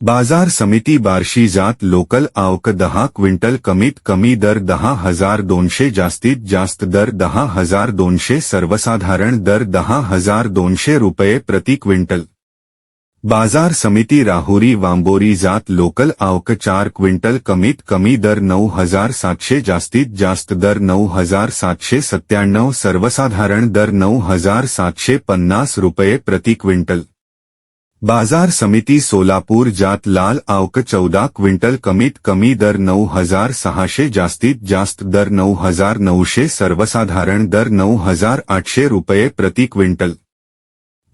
बाज़ार समिती बार्शी जात लोकल आवक दहा क्विंटल कमीत कमी दर दहा हज़ार दोनशे जास्तीत जास्त दर दहा हज़ार दोनशे सर्वसाधारण दर दहा हज़ार दोनशे रुपये प्रति क्विंटल. बाज़ार समिती राहुरी वांबोरी जात लोकल आवक चार क्विंटल कमीत कमी दर नऊ हज़ार सातशे जास्तीत जास्त दर नऊ हज़ार सातशे सत्त्याण्णव सर्वसाधारण दर नऊ हज़ार सातशे पन्नास रुपये प्रति क्विंटल. बाज़ार समिती सोलापूर जात लाल आवक चौदा क्विंटल कमीत कमी दर नऊ हज़ार सहाशे जास्तीत जास्त दर नऊ हज़ार नऊशे सर्वसाधारण दर नऊ हज़ार आठशे रुपये प्रति क्विंटल.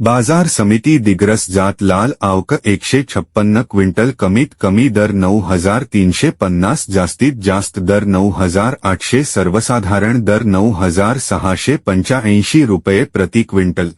बाज़ार समिती दिग्रस जात लाल आवक एकशे छप्पन्न क्विंटल कमीत कमी दर नऊ हज़ार तीनशे पन्नास जास्तीत जास्त दर नऊ हज़ार आठशे सर्वसाधारण दर नऊ हज़ार सहाशे पंच्याऐंशी रुपये प्रति क्विंटल.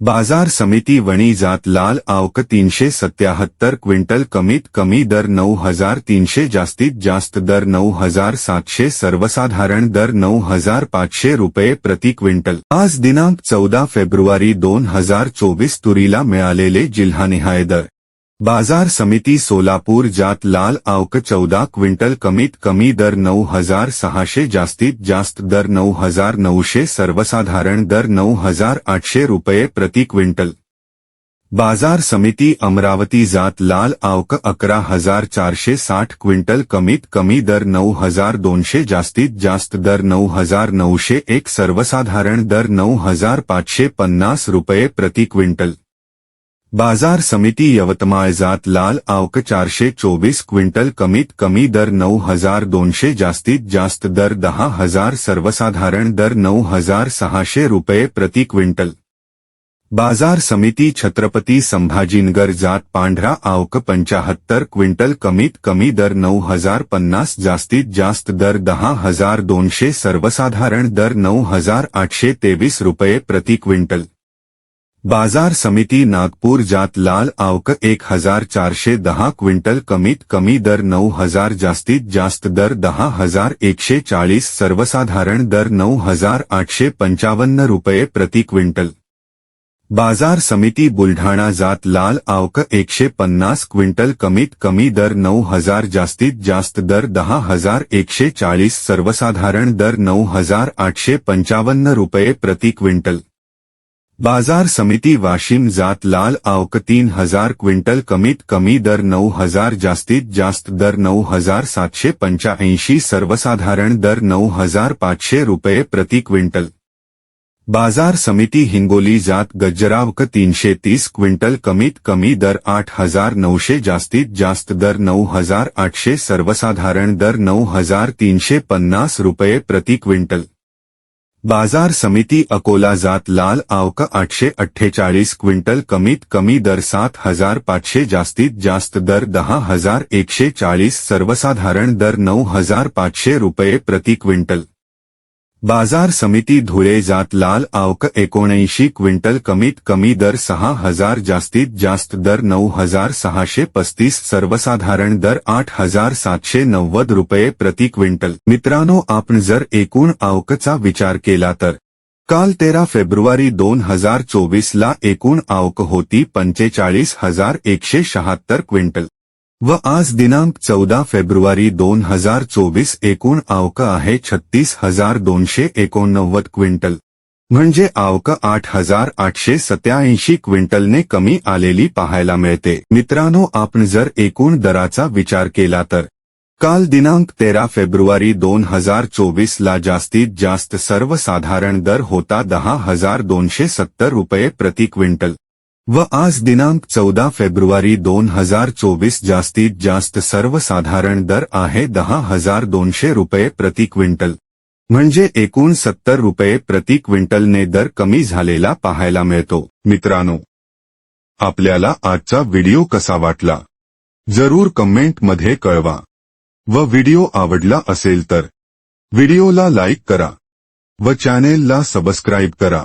बाजार समिती वणी जात लाल आवक तीनशे सत्याहत्तर क्विंटल कमीत कमी दर नऊ हजार तीनशे जास्तीत जास्त दर नऊ हजार सातशे सर्वसाधारण दर नऊ हजार पाचशे रुपये प्रति क्विंटल. आज दिनांक चौदा फेब्रुवारी दोन हजार चोवीस तुरीला मिळालेले जिल्हानिहाय दर. बाज़ार समिती सोलापूर जात लाल आवक चौदा, क्विंटल कमीत कमी दर नऊ हज़ार सहाशे जास्तीत जास्त दर नऊ हज़ार नऊशे सर्वसाधारण दर नऊ हज़ार आठशे रुपये प्रति क्विंटल. बाज़ार समिती अमरावती जात लाल आवक अकरा हज़ार चारशे साठ, क्विंटल कमीत कमी दर नऊ हज़ार दोनशे जास्तीत जास्त दर नऊ हज़ार नऊशे एक, सर्वसाधारण दर नऊ हज़ार पाचशे पन्नास रुपये प्रति क्विंटल. बाजार समिती यवतमाळ जात लाल आवक चारशे चोवीस क्विंटल कमीत कमी दर नऊ हजार दोनशे जास्तीत जास्त दर दहा हजार सर्वसाधारण दर नऊ हजार सहाशे रुपये प्रति क्विंटल. बाजार समिती छत्रपती संभाजीनगर जात पांढरा आवक पंचाहत्तर क्विंटल कमीत कमी दर नऊ हजार पन्नास जास्तीत जास्त दर दहा हजार दोनशे सर्वसाधारण दर नऊ हजार आठशे तेवीस रुपये प्रति क्विंटल. बाज़ार समिती नागपूर जात लाल आवक एक हज़ार चारशे दहा क्विंटल कमीत कमी दर नऊ हज़ार जास्तीत जास्त दर दहा हज़ार एकशे चाळीस सर्वसाधारण दर नऊ हज़ार आठशे पंचावन्न रुपये प्रति क्विंटल. बाज़ार समिती बुलढाणा जात लाल आवक एकशे पन्नास क्विंटल कमीत कमी दर नऊ हज़ार जास्तीत जास्त दर दहा हज़ार एकशे चाळीस सर्वसाधारण दर नऊ हज़ार आठशे पंचावन्न रुपये प्रति क्विंटल. बाजार समिती वाशिम जात लाल आवक तीन हजार क्विंटल कमीत कमी दर नऊ हजार जास्तीत जास्त दर नऊ हजार सातशे पंच्याऐंशी सर्वसाधारण दर नऊ हजार पाचशे रुपये प्रति क्विंटल. बाजार समिती हिंगोली जात गज्जरावक तीनशे तीस क्विंटल कमीत कमी दर आठ हजार नऊशे जास्तीत जास्त दर नऊ हजार आठशे सर्वसाधारण दर नऊ हजार तीनशे पन्नास रुपये प्रति क्विंटल. बाज़ार समिती अकोला जात लाल आवक आठशे अठ्ठेचाळीस क्विंटल कमीत कमी दर सात हज़ार पाचशे जास्तीत जास्त दर दहा हज़ार एकशे चाळीस सर्वसाधारण दर नऊ हज़ार पाचशे रुपये प्रति क्विंटल. बाजार समिती धुळे जात लाल आवक एकोणऐंशी क्विंटल कमीत कमी दर सहा हजार जास्तीत जास्त दर नऊ हजार सहाशे पस्तीस सर्वसाधारण दर आठ हजार सातशे नव्वद रुपये प्रति क्विंटल. मित्रांनो आपण जर एकूण आवकचा विचार केला तर काल तेरा फेब्रुवारी दोन हजार चोवीसला एकूण आवक होती पंचेचाळीस हजार एकशे शहात्तर क्विंटल. व आज दिनांक चौदा फेब्रुवारी दोन हजार चोवीस एकूण आवक आहे छत्तीस हजार दोनशे एकोणनव्वद क्विंटल. म्हणजे आवक आठ हजार आठशे सत्याऐंशी क्विंटलने कमी आलेली पाहायला मिळते. मित्रांनो आपण जर एकूण दराचा विचार केला तर काल दिनांक तेरा फेब्रुवारी दोन हजार चोवीस ला जास्तीत जास्त सर्वसाधारण दर होता दहा हजार दोनशे सत्तर रुपये प्रति क्विंटल. व आज दिनांक चौदा फेब्रुवारी दोन हजार चोवीस जास्तीत जास्त सर्वसाधारण दर आहे दहा हजार दोनशे रुपये प्रति क्विंटल. म्हणजे एकूण सत्तर रुपये प्रति क्विंटलने दर कमी झालेला पाहायला मिळतो. मित्रांनो आपल्याला आजचा व्हिडिओ कसा वाटला? जरूर कमेंटमध्ये कळवा. व व्हिडिओ आवडला असेल तर व्हिडिओला लाईक करा. व चॅनेलला सबस्क्राईब करा.